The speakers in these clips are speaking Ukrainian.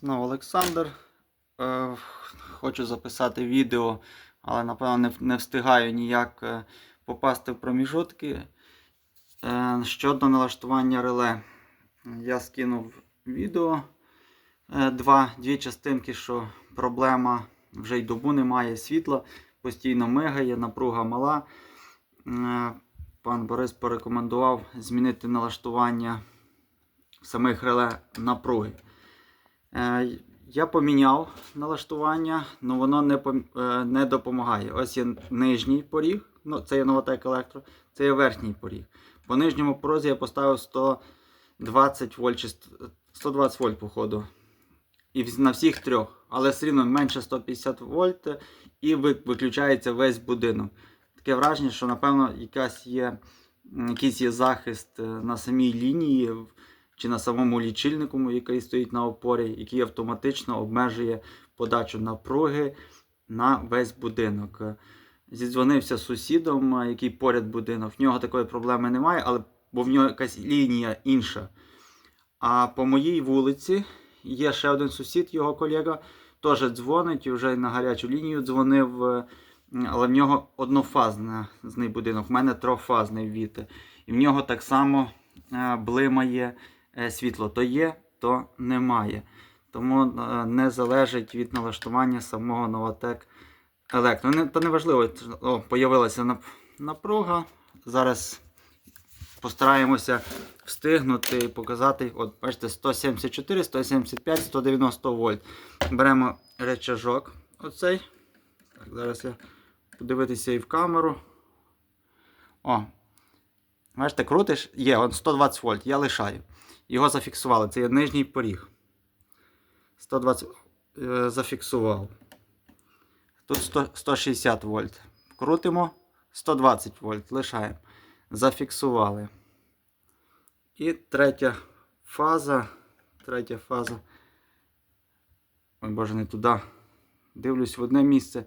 Знову Олександр. Е, Хочу записати відео, але напевно не, встигаю ніяк е, попасти в проміжутки. Е, Щодо налаштування реле. Я скинув відео два, дві частинки, що проблема вже й добу немає світла, постійно мигає, напруга мала. Пан Борис порекомендував змінити налаштування самих реле напруги. Е, Я поміняв налаштування, але воно не, е, не допомагає. Ось є нижній поріг, ну, це є Novatec Electro, це є верхній поріг. По нижньому порозі я поставив 120 вольт, чи 120 вольт, походу. І на всіх трьох, але все рівно менше 150 вольт і виключається весь будинок. Таке враження, що напевно якась є, якийсь є захист е, на самій лінії чи на самому лічильнику, який стоїть на опорі, який автоматично обмежує подачу напруги на весь будинок. Зідзвонився з сусідом, який поряд будинок. В нього такої проблеми немає, але бо в нього якась лінія інша. А по моїй вулиці є ще один сусід, його колега, теж дзвонить і вже на гарячу лінію дзвонив, е, але в нього однофазний будинок, в мене трьохфазний від. І в нього так само е, блимає світло. То є, то немає. Тому е, не залежить від налаштування самого Novatec Електро. Не, то не. О, появилася напруга. Зараз постараємося встигнути і показати. От, бачите, 174, 175, 190 вольт. Беремо речажок. Оцей. Так, зараз я подивитися і в камеру. О. Бачите, крутиш? Є, он 120 вольт, я лишаю. Його зафіксували. Це є нижній поріг. 120 е, зафіксував. Тут 100, 160 вольт. Крутимо 120 вольт, лишаємо. Зафіксували. І третя фаза. Третя фаза. Ой, боже, не туди. Дивлюсь в одне місце.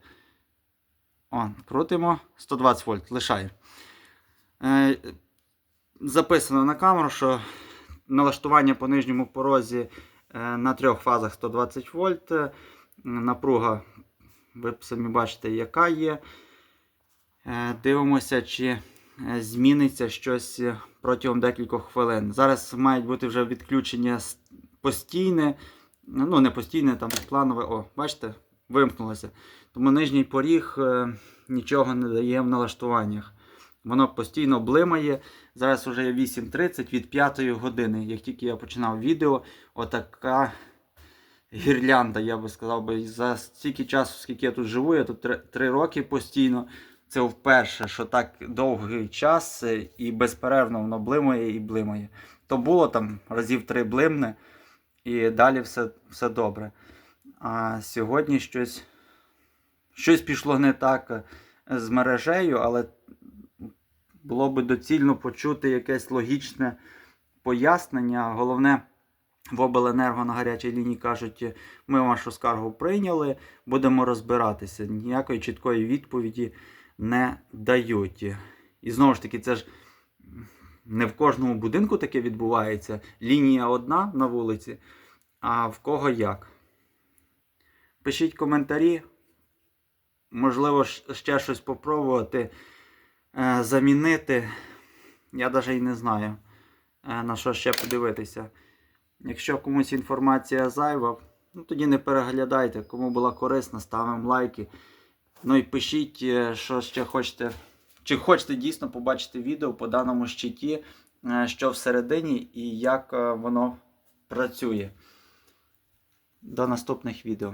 О, крутимо 120 вольт, лишаємо. Е, записано на камеру, що налаштування по нижньому порозі е, на трьох фазах 120 вольт. Е, Напруга, ви самі бачите, яка є. Е, Дивимося, чи зміниться щось протягом декількох хвилин. Зараз мають бути вже відключення постійне, ну не постійне, там планове. О, бачите, вимкнулося. Тому нижній поріг нічого не дає в налаштуваннях. Воно постійно блимає. Зараз вже є 8.30 від 5 години. Як тільки я починав відео, отака гірлянда, я би сказав, би, за стільки часу, скільки я тут живу, я тут 3 роки постійно. Це вперше, що так довгий час е, і безперервно воно блимає і блимає. То було там разів три блимне, і далі все, все добре. А сьогодні щось, щось пішло не так е, з мережею, але було би доцільно почути якесь логічне пояснення. Головне, в обленерго на гарячій лінії кажуть, ми вашу скаргу прийняли, будемо розбиратися. Ніякої чіткої відповіді не дають. І знову ж таки, це ж не в кожному будинку таке відбувається. Лінія одна на вулиці, а в кого як. Пишіть коментарі. Можливо, ще щось попробувати замінити. Я навіть і не знаю, е, на що ще подивитися. Якщо комусь інформація зайва, ну тоді не переглядайте. Кому була корисна, ставимо лайки. Ну і пишіть, е, що ще хочете. Чи хочете дійсно побачити відео по даному щиті, е, що всередині і як е, воно працює. До наступних відео.